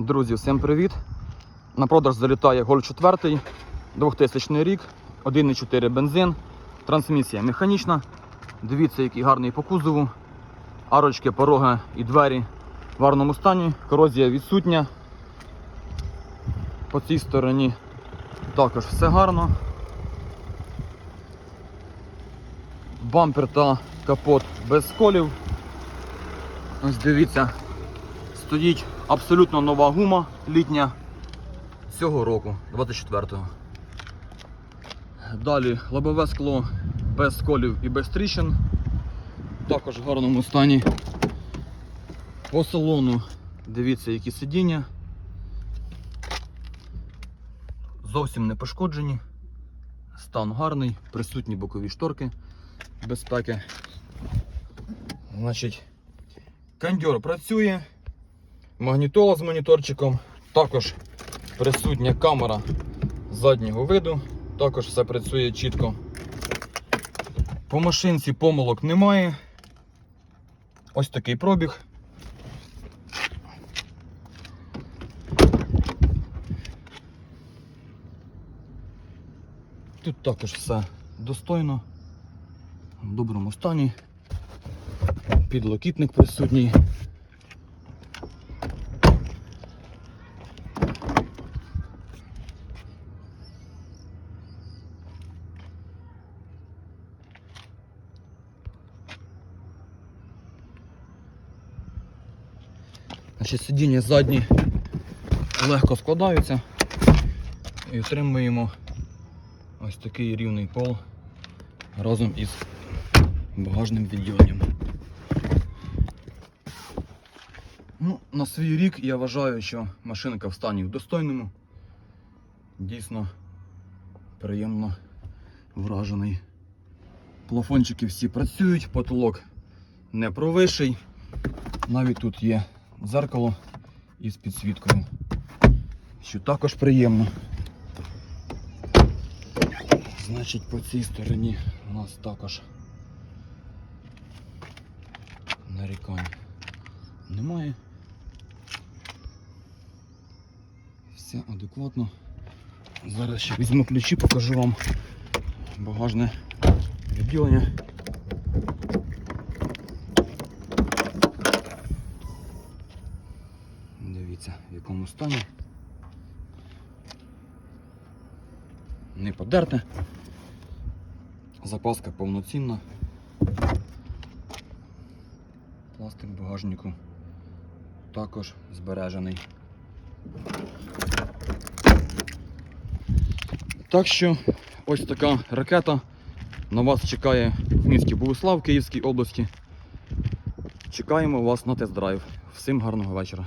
Друзі, всім привіт! На продаж залітає Golf 4, 2000 рік, 1,4 бензин, трансмісія механічна. Дивіться, який гарний по кузову. Арочки, пороги і двері в гарному стані. Корозія відсутня. По цій стороні також все гарно. Бампер та капот без сколів. Ось дивіться, стоїть абсолютно нова гума літня цього року, 24-го. Далі лобове скло без сколів і без тріщин. Також в гарному стані. По салону дивіться, які сидіння. Зовсім не пошкоджені. Стан гарний, присутні бокові шторки безпеки. Значить, кондьор працює, магнітола з моніторчиком, також присутня камера заднього виду, також все працює чітко. По машинці помилок немає. Ось такий пробіг. Тут також все достойно, в доброму стані. Підлокітник присутній. Значить, сидіння задні легко складаються і отримуємо ось такий рівний пол разом із багажним відділенням. Ну, на свій рік я вважаю, що машинка в стані в достойному. Дійсно приємно вражений. Плафончики всі працюють, потолок не провищий. Навіть тут є дзеркало із підсвіткою, що також приємно. Значить, по цій стороні у нас також нарікань немає. Все адекватно. Зараз ще візьму ключі, покажу вам багажне відділення. Дивіться, в якому стані. Не подерте. Запаска повноцінна. Пластик багажнику також збережений. Так що ось така ракета на вас чекає в місті Богуслав Київській області. Чекаємо вас на тест-драйв. Всім гарного вечора.